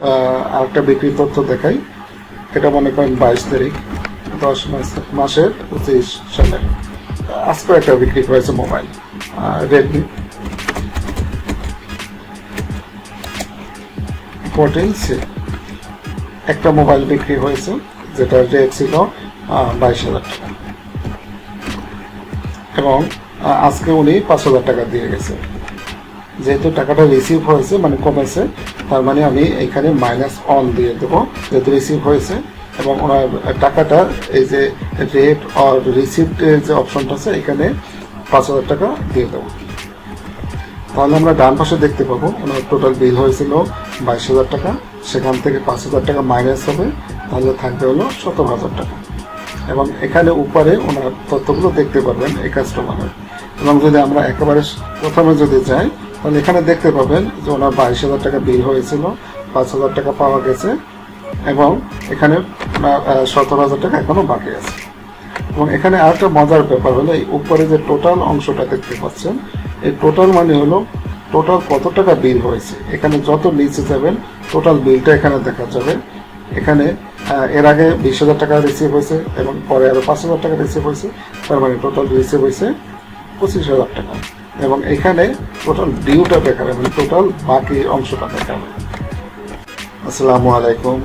আরেকটা বিক্রি তথ্য দেখাই। এটা মনে করেন বাইশ তারিখ, দশ মাস, মাসের পঁচিশ সালে। আজকে একটা বিক্রি হয়েছে মোবাইল রেডমি ফোরটিন সি। একটা মোবাইল বিক্রি হয়েছে, যেটা রেট ছিল বাইশ হাজার টাকা। এবং আজকে উনি পাঁচ হাজার টাকা দিয়ে গেছে। যেহেতু টাকাটা রিসিভ হয়েছে মানে কমেছে, তার মানে আমি এখানে মাইনাস অন দিয়ে দেবো, যেহেতু রিসিভ হয়েছে। এবং ওনার টাকাটা, এই যে রেট অর রিসিপ্টের যে অপশনটা আছে, এখানে পাঁচ হাজার টাকা দিয়ে দেবো। তাহলে আমরা ডান পাশে দেখতে পাবো, ওনার টোটাল বিল হয়েছিল বাইশ হাজার টাকা, সেখান থেকে পাঁচ হাজার টাকা মাইনাস হবে, তাহলে থাকবে হলো সতেরো হাজার টাকা। এবং এখানে উপরে ওনার তথ্যগুলো দেখতে পারবেন, এই কাস্টমারের এবং যদি আমরা একেবারে প্রথমে যদি যাই তাহলে এখানে দেখতে পাবেন যে ওনার বাইশ হাজার টাকা বিল হয়েছিল, পাঁচ হাজার টাকা পাওয়া গেছে এবং এখানে সতেরো হাজার টাকা এখনও বাকি আছে। এবং এখানে আরেকটা মজার ব্যাপার হলো, এই উপরে যে টোটাল অংশটা দেখতে পাচ্ছেন, এই টোটাল মানে হলো টোটাল কত টাকা বিল হয়েছে। এখানে যত নিচে যাবেন টোটাল বিলটা এখানে দেখা যাবে। এখানে এর আগে বিশ হাজার টাকা রিসিভ হয়েছে এবং পরে আরও পাঁচ হাজার টাকা রিসিভ হয়েছে, তার মানে টোটাল রিসিভ হয়েছে পঁচিশ হাজার টাকা। এবং এখানে টোটাল ডিউটা দেখাবে মানে টোটাল বাকি অংশটা দেখাবে। আসসালামু আলাইকুম,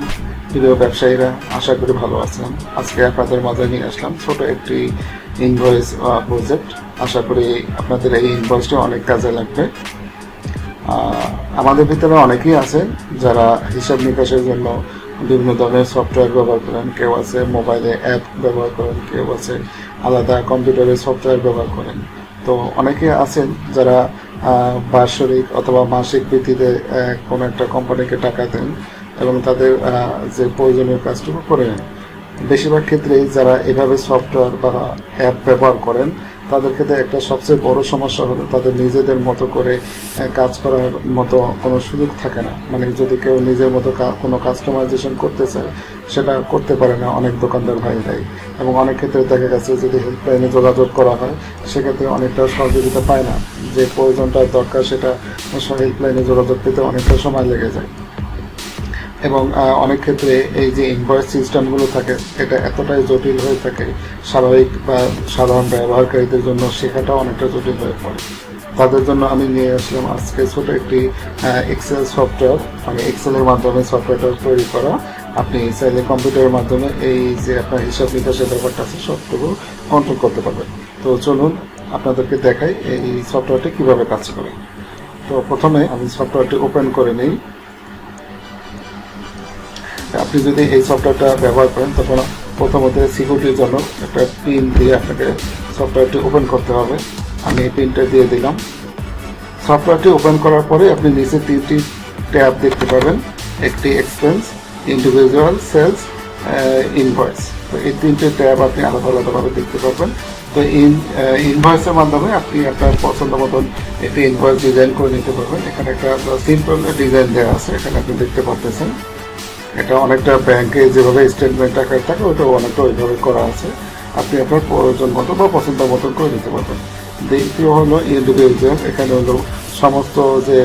প্রিয় ব্যবসায়ীরা, আশা করি ভালো আছেন। আজকে আপনাদের মাঝে নিয়ে আসলাম ছোট একটি ইনভয়েস প্রজেক্ট আশা করি আপনাদের এই ইনভয়েসটা অনেক কাজে লাগবে। আমাদের ভিতরে অনেকেই আছেন যারা হিসাব নিকাশের জন্য বিভিন্ন ধরনের সফটওয়্যার ব্যবহার করেন। কেউ আছে মোবাইলে অ্যাপ ব্যবহার করেন, কেউ আছে আলাদা কম্পিউটারের সফটওয়্যার ব্যবহার করেন। তো অনেকে আছেন যারা বার্ষিক অথবা মাসিক ভিত্তিতে কোনো একটা কোম্পানিকে টাকা দেন এবং তাদের যে প্রয়োজনীয় কাজটুকু করে নেন। বেশিরভাগ ক্ষেত্রেই যারা এভাবে সফটওয়্যার বা অ্যাপ ব্যবহার করেন, তাদের ক্ষেত্রে একটা সবচেয়ে বড় সমস্যা হলো তাদের নিজেদের মতো করে কাজ করার মতো কোনো সুযোগ থাকে না। মানে যদি কেউ নিজের মতো কোনো কাস্টমাইজেশন করতে চায় সেটা করতে পারে না অনেক দোকানদার ভাইরাই এবং অনেক ক্ষেত্রে দেখা গেছে যদি হেল্পলাইনে যোগাযোগ করা হয়, সেক্ষেত্রে অনেকটা সহযোগিতা পায় না। যে প্রয়োজনটা দরকার সেটা হেল্পলাইনে যোগাযোগ পেতে অনেকটা সময় লেগে যায়। এবং অনেক ক্ষেত্রে এই যে ইনভয়েস সিস্টেমগুলো থাকে, এটা এতটাই জটিল হয়ে থাকে, স্বাভাবিক বা সাধারণ ব্যবহারকারীদের জন্য শেখাটা অনেকটা জটিল হয়ে পড়ে। তাদের জন্য আমি নিয়ে আসলাম আজকে ছোট একটি এক্সেল সফটওয়্যার মানে এক্সেলের মাধ্যমে সফটওয়্যারটা তৈরি করা। আপনি চাইলে কম্পিউটারের মাধ্যমে এই যে আপনার হিসাব নিকাশের ব্যাপারটা আছে, সবটুকু কন্ট্রোল করতে পারবেন। তো চলুন আপনাদেরকে দেখাই এই সফটওয়্যারটি কীভাবে কাজ করে। তো প্রথমে আমি সফটওয়্যারটি ওপেন করে নিই। আপনি যদি এই সফটওয়্যারটা ব্যবহার করেন, তখন প্রথমত সিকিউরিটির জন্য একটা পিন দিয়ে আপনাকে সফটওয়্যারটি ওপেন করতে হবে। আমি এই পিনটা দিয়ে দিলাম। সফটওয়্যারটি ওপেন করার পরে আপনি নিচে তিনটি ট্যাব দেখতে পাবেন, একটি এক্সপেন্স ইন্ডিভিজুয়াল সেলস ইনভয়েস তো এই তিনটে ট্যাব আপনি আলাদা আলাদাভাবে দেখতে পারবেন। তো ইন ইনভয়েসের মাধ্যমে আপনি আপনার পছন্দ মতন একটি ইনভয়েস ডিজাইন করে নিতে পারবেন। এখানে একটা সিম্পল ডিজাইন দেওয়া আছে, এখানে আপনি দেখতে পাচ্ছেন এটা অনেকটা ব্যাংকে যেভাবে স্টেটমেন্ট আকার থাকে ওটা অনেকটা ওইভাবে করা আছে। আপনি আপনার প্রয়োজন মতো বা পছন্দ মতন করে নিতে পারবেন। দ্বিতীয় হলো ইন্ডিভিজুয়াল এখানে হলো সমস্ত যে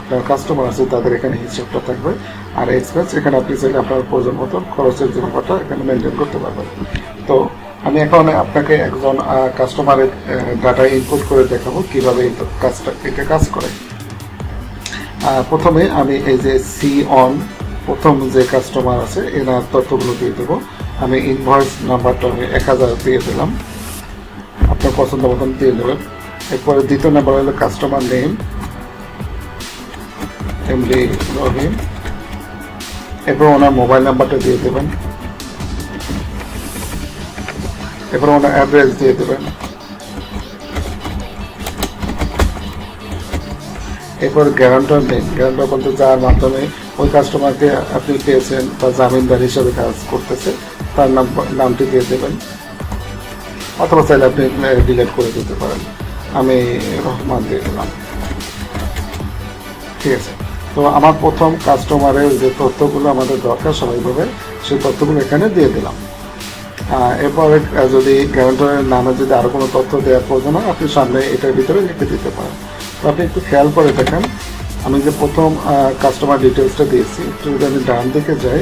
আপনার কাস্টমার আছে, তাদের এখানে হিসেবটা থাকবে। আর এক্সপেন্স এখানে আপনি চাইলে আপনার প্রয়োজন মতন খরচের যে ব্যাপারটা এখানে মেনটেন করতে পারবেন। তো আমি এখন আপনাকে একজন কাস্টমারের ডাটা ইনপুট করে দেখাবো কীভাবে কাজটা এটা কাজ করে। প্রথমে আমি এই যে সি অন প্রথম যে কাস্টমার আছে, এনার তথ্যগুলো দিয়ে দেবো। আমি ইনভয়েস নাম্বারটা আমি এক হাজার দিয়ে দিলাম। আপনার পছন্দ মতন দিয়ে দেবেন। এরপরে দ্বিতীয় নাম্বার হলো কাস্টমার নেম এমডি রহিম এরপর ওনার মোবাইল নাম্বারটা দিয়ে দেবেন। এরপর ওনার অ্যাড্রেস দিয়ে দেবেন। এরপর গ্যারান্টার নেই। গ্যারান্টার বলতে যার মাধ্যমে ওই কাস্টমারকে আপনি পেয়েছেন বা জামিনদার হিসাবে কাজ করতেছে, তার নাম, নামটি দিয়ে দেবেন। অথবা চাইলে আপনি ডিলেট করে দিতে পারেন। আমি রহমান দিয়ে দিলাম ঠিক আছে। তো আমার প্রথম কাস্টমারের যে তথ্যগুলো আমাদের দরকার সবাইভাবে সেই তথ্যগুলো এখানে দিয়ে দিলাম। এরপরে যদি গ্যারান্টারের নামে যদি আরও কোনো তথ্য দেওয়ার প্রয়োজন হয়, আপনি সামনে এটার ভিতরে লিখে দিতে পারেন। তো আপনি একটু খেয়াল করে দেখেন, আমি যে প্রথম কাস্টমার ডিটেলসটা দিয়েছি, একটু যদি আমি ডান দিকে যাই,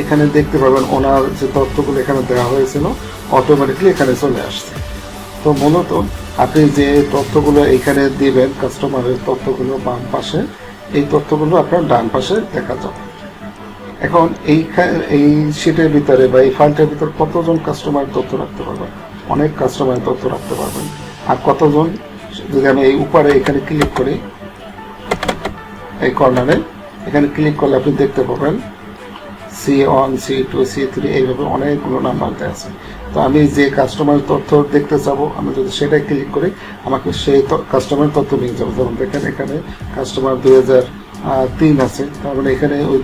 এখানে দেখতে পাবেন ওনার যে তথ্যগুলো এখানে দেওয়া হয়েছিল অটোমেটিকলি এখানে চলে আসছে। তো মূলত আপনি যে তথ্যগুলো এখানে দিবেন কাস্টমারের তথ্যগুলো বাম পাশে এই তথ্যগুলো আপনার ডান পাশে দেখা যাবে। এখন এই এই শিটের ভিতরে বা এই ফাইলটার ভিতরে কতজন কাস্টমার তথ্য রাখতে পারবেন? অনেক কাস্টমার তথ্য রাখতে পারবেন। আর কতজন, যদি আমি এই উপরে এখানে ক্লিক করি, এই কর্নারে এখানে ক্লিক করলে আপনি দেখতে পাবেন C one C two C three এইভাবে অনেকগুলো নাম্বার দেওয়া আছে। তো আমি যে কাস্টমার তথ্য দেখতে চাবো, আমি যদি সেটাই ক্লিক করি, আমাকে সেই কাস্টমার তথ্য নিয়ে যাব। যেমন দেখেন, এখানে কাস্টমার দুই হাজার তিন আছে, তার মানে এখানে ওই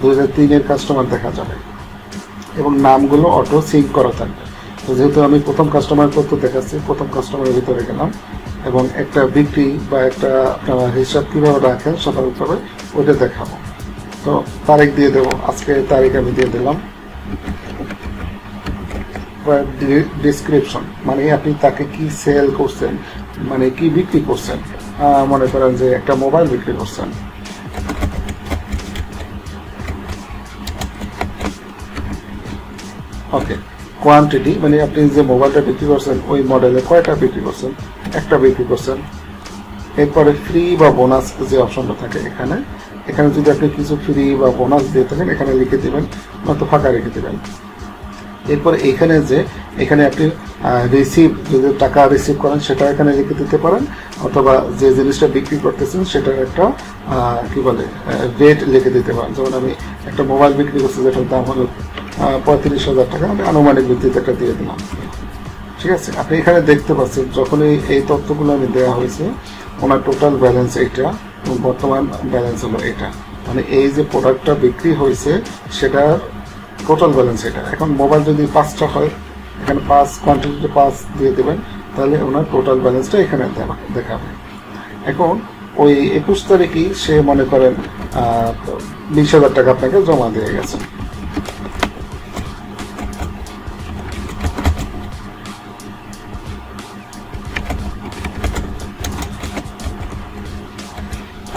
দুই হাজার তিনের কাস্টমার দেখা যাবে। এবং নামগুলো অটো সিঙ্ক করা থাকবে। তো যেহেতু আমি প্রথম কাস্টমার তথ্য দেখাচ্ছি, প্রথম কাস্টমারের ভিতরে গেলাম, এবং একটা বিক্রি বা একটা আপনারা হিসাব কীভাবে রাখেন স্বাভাবিকভাবে ওইটা দেখাবো। তো তারিখ দিয়ে দেবো, আজকে তারিখ আমি দিয়ে দিলাম। ডিসক্রিপশন মানে আপনি তাকে কি সেল করছেন মানে কি বিক্রি করছেন মনে করেন যে একটা মোবাইল বিক্রি করছেন। ওকে কোয়ান্টিটি মানে আপনি যে মোবাইলটা বিক্রি করছেন, ওই মডেলে কয়টা বিক্রি করছেন, একটা বিক্রি করছেন। এরপরে ফ্রি বা বোনাস যে অপশনটা থাকে এখানে এখানে যদি আপনি কিছু ফ্রি বা বোনাস দিয়ে থাকেন, এখানে লিখে দেবেন, নয়তো ফাঁকা রেখে দিবেন। এরপরে এখানে যে, এখানে আপনি রিসিভ যদি টাকা রিসিভ করেন, সেটা এখানে লিখে দিতে পারেন, অথবা যে জিনিসটা বিক্রি করতেছেন, সেটার একটা কি বলে রেট লিখে দিতে পারেন। যেমন আমি একটা মোবাইল বিক্রি করছি, যেটার দাম হলো পঁয়ত্রিশ হাজার টাকা, আমি আনুমানিক ভিত্তিতে একটা দিয়ে দিলাম। ঠিক আছে? আপনি এখানে দেখতে পাচ্ছেন যখন এই এই তথ্যগুলো আমি দেওয়া হয়েছে, ওনার টোটাল ব্যালেন্স এইটা, এবং বর্তমান ব্যালেন্স হলো এটা মানে এই যে প্রোডাক্টটা বিক্রি হয়েছে, সেটার টোটাল ব্যালেন্স এটা। এখন মোবাইল যদি পাঁচটা হয়, এখানে পাঁচ কোয়ান্টিটিতে পাঁচ দিয়ে দেবেন, তাহলে ওনার টোটাল ব্যালেন্সটা এখানে দেখাবে। এখন ওই একুশ তারিখই সে মনে করেন বিশ হাজার টাকা আপনাকে জমা দিয়ে গেছে।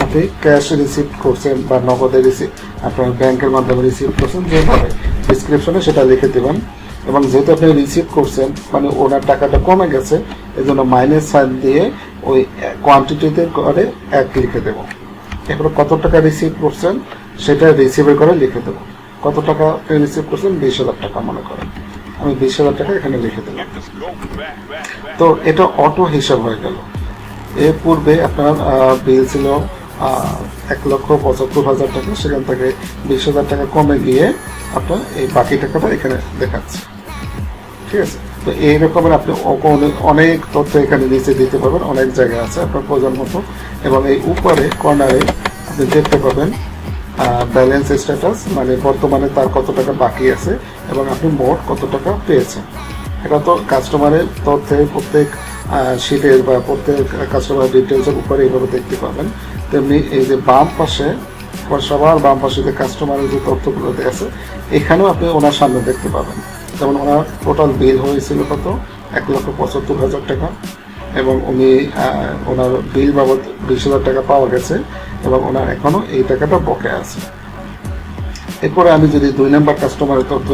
আপনি ক্যাশ রিসিভ করছেন বা নগদে রিসিভ আপনার ব্যাংকের মাধ্যমে রিসিভ করছেন, যেভাবে। ডিসক্রিপশনে সেটা লিখে দেবেন। এবং যেহেতু আপনি রিসিভ করছেন মানে ওনার টাকাটা কমে গেছে এই জন্য মাইনাস সাইন দিয়ে ওই কোয়ান্টিটিতে করে এক লিখে দেবো। এরপরে কত টাকা রিসিভ করছেন, সেটা রিসিভের করে লিখে দেবো। কত টাকা রিসিভ করছেন, বিশ হাজার টাকা মনে করেন। আমি বিশ হাজার টাকা এখানে লিখে দিলাম। তো এটা অটো হিসাব হয়ে গেল। এর পূর্বে আপনার বিল ছিল এক লক্ষ পঁচাত্তর হাজার টাকা, সেখান থেকে বিশ হাজার টাকা কমে গিয়ে আপনার এই বাকি টাকাটা এখানে দেখাচ্ছে। ঠিক আছে? তো এই রকমের আপনি অনেক- তথ্য এখানে নিচে দিতে পারবেন, অনেক জায়গায় আছে আপনার প্রয়োজন মতো। এবং এই উপরে কর্নারে আপনি দেখতে পাবেন ব্যালেন্স স্ট্যাটাস মানে বর্তমানে তার কত টাকা বাকি আছে এবং আপনি মোট কত টাকা পেয়েছেন। এটা তো কাস্টমারের তথ্যে প্রত্যেক শিটের বা প্রত্যেক কাস্টমার ডিটেলসের উপরে এইভাবে দেখতে পাবেন। তেমনি এই যে বাম পাশে সবার বাম পাশে যে কাস্টমারের যে তথ্যগুলো আছে, এখানেও আপনি ওনার সামনে দেখতে পাবেন। যেমন ওনার টোটাল বিল হয়েছিল কত? এক লক্ষ পঁচাত্তর হাজার টাকা। এবং উনি ওনার বিল বাবদ বিশ হাজার টাকা পাওয়া গেছে এবং ওনার এখনও এই টাকাটা বকে আছে। এরপরে আমি যদি দুই নাম্বার কাস্টমারের তথ্য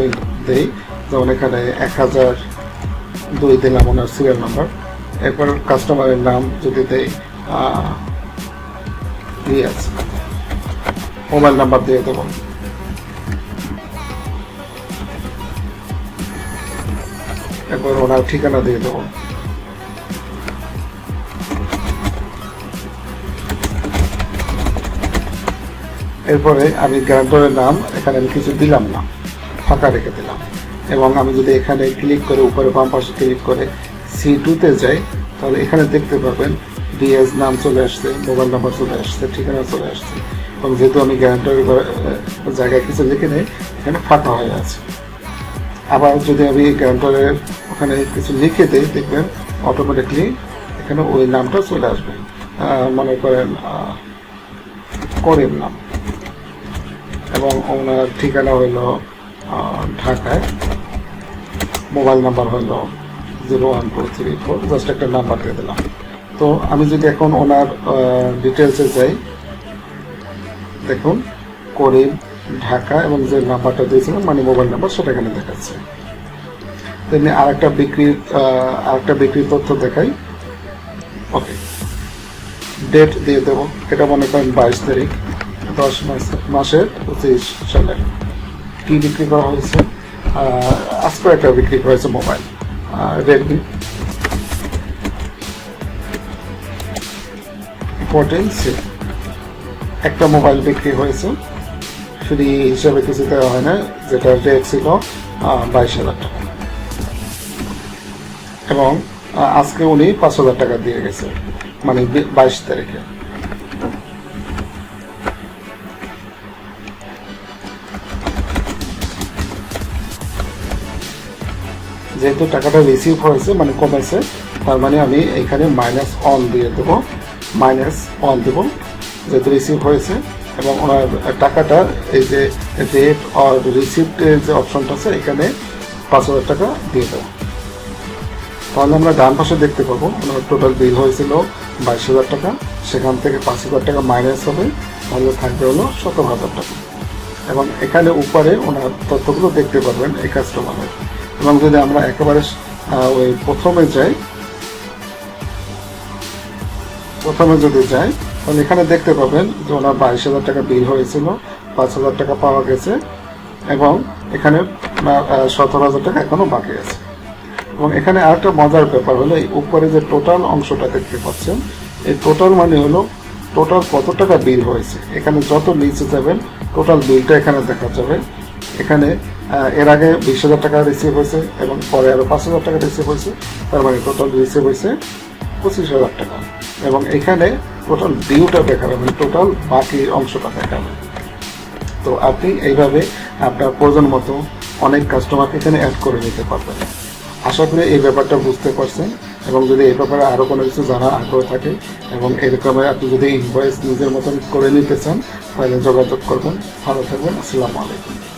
দেই, যেমন এখানে এক হাজার দুই দিলাম ওনার সিরিয়াল নাম্বার এরপর কাস্টমারের নাম যদি দেই মোবাইল নাম্বার দিয়ে ওনার ঠিকানা দিয়ে এরপরে আমি গ্যারান্টরের নাম, এখানে আমি কিছু দিলাম না, ফাঁকা রেখে দিলাম। এবং আমি যদি এখানে ক্লিক করে উপরে বাম পাশে ক্লিক করে সি টুতে যাই, তাহলে এখানে দেখতে পাবেন ডিএস নাম চলে আসছে, মোবাইল নাম্বার চলে আসছে, ঠিকানা চলে আসছে। এবং যেহেতু আমি গ্যারান্টরের জায়গায় কিছু লিখে নেই, এখানে ফাঁকা হয়ে আছে। আবার যদি আমি গ্যারান্টরের ওখানে কিছু লিখে দিই, দেখবেন অটোমেটিকলি এখানে ওই নামটা চলে আসবে। মনে করেন করিম নাম। এবং ওনার ঠিকানা হইল ঢাকায়। মোবাইল নাম্বার হইল, zero one two three four. Just একটা নাম্বার দিয়ে দিলাম। তো আমি যদি এখন ওনার ডিটেলসে যাই দেখুন করিম ঢাকা এবং যে নাম্বারটা দিয়েছিলাম মানে মোবাইল নাম্বার সেটা এখানে দেখাচ্ছে। তেমনি আরেকটা বিক্রির আহ, আরেকটা বিক্রির তথ্য দেখাই। ওকে ডেট দিয়ে দেবো। এটা মনে করেন বাইশ তারিখ দশ মাস মাসের পঁচিশ সালে। কী বিক্রি করা হয়েছে? আজকে একটা বিক্রি করা হয়েছে মোবাইল রেডমি ফোরটিন সি একটা মোবাইল বিক্রি হয়েছে। ফ্রি হিসাবে কিছু দেওয়া হয় না, যেটা রেট ছিল বাইশ হাজার টাকা। এবং আজকে উনি পাঁচ হাজার টাকা দিয়ে গেছে মানে বাইশ তারিখে। যেহেতু টাকাটা রিসিভ হয়েছে মানে কমেছে, তার মানে আমি এখানে মাইনাস অন দিয়ে দেবো। মাইনাস ওয়ান দেবো যেহেতু রিসিভ হয়েছে, এবং ওনার টাকাটা এই যে রেট অর রিসিপ্টের যে অপশনটা আছে, এখানে পাঁচ হাজার টাকা দিয়ে দেবো। তাহলে আমরা ডান পাশে দেখতে পাবো, ওনার টোটাল বিল হয়েছিল বাইশ হাজার টাকা, সেখান থেকে পাঁচ হাজার টাকা মাইনাস হবে, তাহলে থাকবে হলো সতেরো হাজার টাকা। এবং এখানে উপরে ওনার তথ্যগুলো দেখতে পারবেন, এই কাস্টমারের এবং যদি আমরা একেবারে ওই প্রথমে যাই প্রথমে যদি যাই, তাহলে এখানে দেখতে পাবেন যে ওনার বাইশ হাজার টাকা বিল হয়েছিল, পাঁচ হাজার টাকা পাওয়া গেছে, এবং এখানে সতেরো হাজার টাকা এখনও বাকি আছে। এবং এখানে আরেকটা মজার ব্যাপার হলো, এই উপরে যে টোটাল অংশটা দেখতে পাচ্ছেন, এই টোটাল মানে হলো টোটাল কত টাকা বিল হয়েছে। এখানে যত নিচে যাবেন টোটাল বিলটা এখানে দেখা যাবে। এখানে এর আগে বিশ হাজার টাকা রিসিভ হয়েছে, এবং পরে আরও পাঁচ হাজার টাকা রিসিভ হয়েছে, তার মানে টোটাল রিসিভ হয়েছে পঁচিশ হাজার টাকা। এবং এখানে টোটাল ডিউটা দেখাবে মানে টোটাল বাকি অংশটা দেখাবে। তো আপনি এইভাবে আপনার প্রয়োজন মতো অনেক কাস্টমারকে এখানে অ্যাড করে নিতে পারবেন। আশা করি এই ব্যাপারটা বুঝতে পারছেন। এবং যদি এই ব্যাপারে আরও কোনো কিছু জানার আগ্রহ থাকে, এবং এরকমের আপনি যদি ইনভয়েস নিজের মতন করে নিতে চান, তাহলে যোগাযোগ করবেন। ভালো থাকবেন। আসসালামু আলাইকুম।